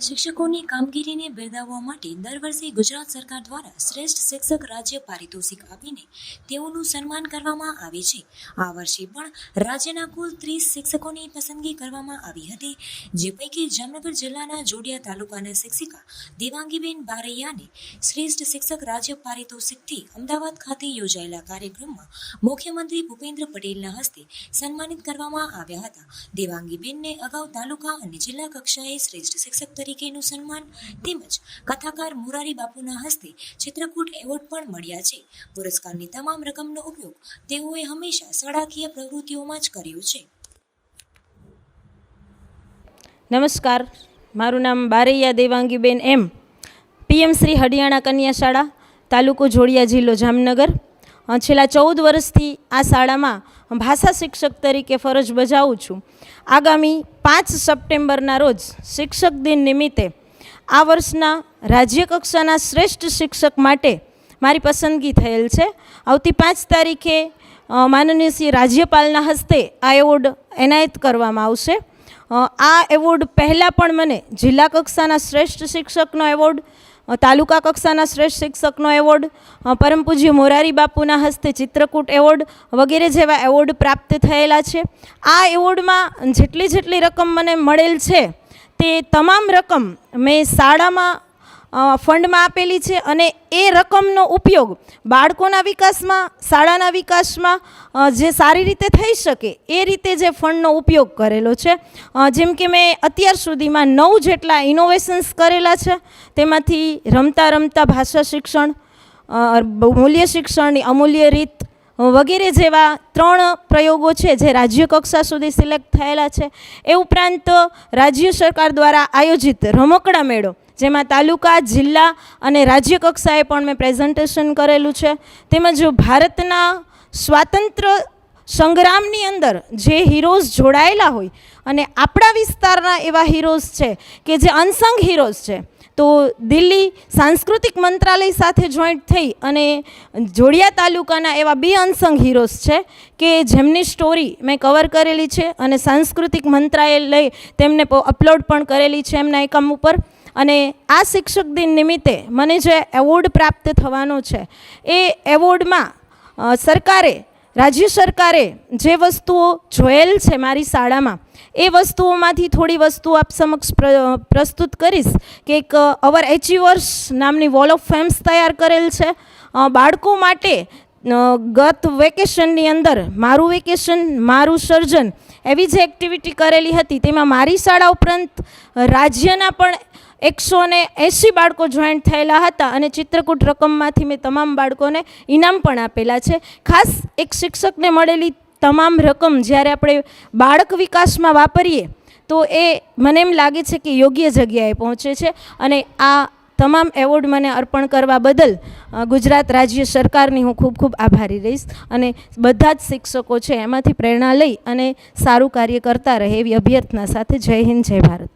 શિક્ષકોની કામગીરીને બિરદાવવા માટે દર વર્ષે ગુજરાત સરકાર દ્વારા શ્રેષ્ઠ શિક્ષક રાજ્ય પારિતોષિક આપીને તેઓનું સન્માન કરવામાં આવે છે. આ વર્ષે પણ રાજ્યના કુલ ત્રીસ શિક્ષકોની પસંદગી કરવામાં આવી હતી, જે પૈકી જામનગર જિલ્લાના જોડિયા તાલુકાના શિક્ષિકા દેવાંગીબેન બારૈયાને શ્રેષ્ઠ શિક્ષક રાજ્ય પારિતોષિકથી અમદાવાદ ખાતે યોજાયેલા કાર્યક્રમમાં મુખ્યમંત્રી ભૂપેન્દ્ર પટેલના હસ્તે સન્માનિત કરવામાં આવ્યા હતા. દેવાંગીબેનને અગાઉ તાલુકા અને જિલ્લા કક્ષાએ શ્રેષ્ઠ શિક્ષક તરીકેનું સન્માન તેમજ કથાકાર મોરારી બાપુના હસ્તે ચિત્રકૂટ એવોર્ડ પણ મળ્યા છે. પુરસ્કારની તમામ રકમનો ઉપયોગ તેઓએ હંમેશા શાળાકીય પ્રવૃત્તિઓમાં જ કર્યો છે. નમસ્કાર. મારું નામ બારૈયા દેવાંગીબેન એમ. પીએમ શ્રી હરિયાણા કન્યા શાળા તાલુકો જોડિયા જિલ્લો જામનગર. છેલ્લા ચૌદ વર્ષથી આ શાળામાં ભાષા શિક્ષક તરીકે ફરજ બજાવું છું. આગામી પાંચ સપ્ટેમ્બરના રોજ શિક્ષક દિન નિમિત્તે આ વર્ષના રાજ્ય કક્ષાના શ્રેષ્ઠ શિક્ષક માટે મારી પસંદગી થયેલ છે. આવતી પાંચ તારીખે માનનીય શ્રી રાજ્યપાલના હસ્તે આ એવોર્ડ એનાયત કરવામાં આવશે. આ એવોર્ડ પહેલાં પણ મને જિલ્લા કક્ષાના શ્રેષ્ઠ શિક્ષકનો એવોર્ડ તાલુકા કક્ષાના શ્રેષ્ઠ શિક્ષકનો એવોર્ડ પરમ પૂજ્ય મોરારી બાપુના હસ્તે ચિત્રકૂટ એવોર્ડ વગેરે જેવા એવોર્ડ પ્રાપ્ત થયેલા છે. આ એવોર્ડમાં જેટલી જેટલી રકમ મને મળેલ છે, તે તમામ રકમ મેં શાળામાં ફંડમાં આપેલી છે અને એ રકમનો ઉપયોગ બાળકોના વિકાસમાં, શાળાના વિકાસમાં જે સારી રીતે થઈ શકે એ રીતે જે ફંડનો ઉપયોગ કરેલો છે. જેમ કે મેં અત્યાર સુધીમાં નવ જેટલા ઇનોવેશન્સ કરેલા છે. તેમાંથી રમતા રમતા ભાષા શિક્ષણ મૂલ્ય શિક્ષણની અમૂલ્ય રીત વગેરે જેવા ત્રણ પ્રયોગો છે જે રાજ્ય કક્ષા સુધી સિલેક્ટ થયેલા છે. એ ઉપરાંત રાજ્ય સરકાર દ્વારા આયોજિત રમકડા મેળો જેમાં તાલુકા, જિલ્લા અને રાજ્ય કક્ષાએ પણ મેં પ્રેઝન્ટેશન કરેલું છે. તેમજ ભારતના સ્વાતંત્ર્ય સંગ્રામની અંદર જે હીરોઝ જોડાયેલા હોય અને આપણા વિસ્તારના એવા હીરોઝ છે કે જે અનસંગ હીરોઝ છે, તો દિલ્હી સાંસ્કૃતિક મંત્રાલય સાથે જોઈન્ટ થઈ અને જોડિયા તાલુકાના એવા બે અનસંગ હીરોઝ છે કે જેમની સ્ટોરી મેં કવર કરેલી છે અને સાંસ્કૃતિક મંત્રાલય તેમને અપલોડ પણ કરેલી છે એમના એકમ ઉપર. અને આ શિક્ષક દિન નિમિત્તે મને જે એવોર્ડ પ્રાપ્ત થવાનો છે, એ એવોર્ડમાં સરકારે, રાજ્ય સરકારે જે વસ્તુઓ જોયેલ છે મારી શાળામાં, એ વસ્તુઓમાંથી થોડી વસ્તુઓ આપ સમક્ષ પ્રસ્તુત કરીશ કે એક અવર એચિવર્સ નામની વોલ ઓફ ફેમ્સ તૈયાર કરેલ છે. બાળકો માટે ગત વેકેશનની અંદર મારું વેકેશન, મારું સર્જન એવી જે એક્ટિવિટી કરેલી હતી, તેમાં મારી શાળા ઉપરાંત રાજ્યના પણ એકસો ને એંસી બાળકો જોઈન્ટ થયેલા હતા અને ચિત્રકૂટ રકમમાંથી મેં તમામ બાળકોને ઇનામ પણ આપેલા છે. ખાસ એક શિક્ષકને મળેલી તમામ રકમ જ્યારે આપણે બાળક વિકાસમાં વાપરીએ, તો એ મને એમ લાગે છે કે યોગ્ય જગ્યાએ પહોંચે છે અને આ તમામ એવોર્ડ મને અર્પણ કરવા બદલ ગુજરાત રાજ્ય સરકારની હું ખૂબ ખૂબ આભારી રહીશ અને બધા જ શિક્ષકો છે એમાંથી પ્રેરણા લઈ અને સારું કાર્ય કરતા રહે એવી અભ્યર્થના સાથે જય હિન્દ, જય ભારત.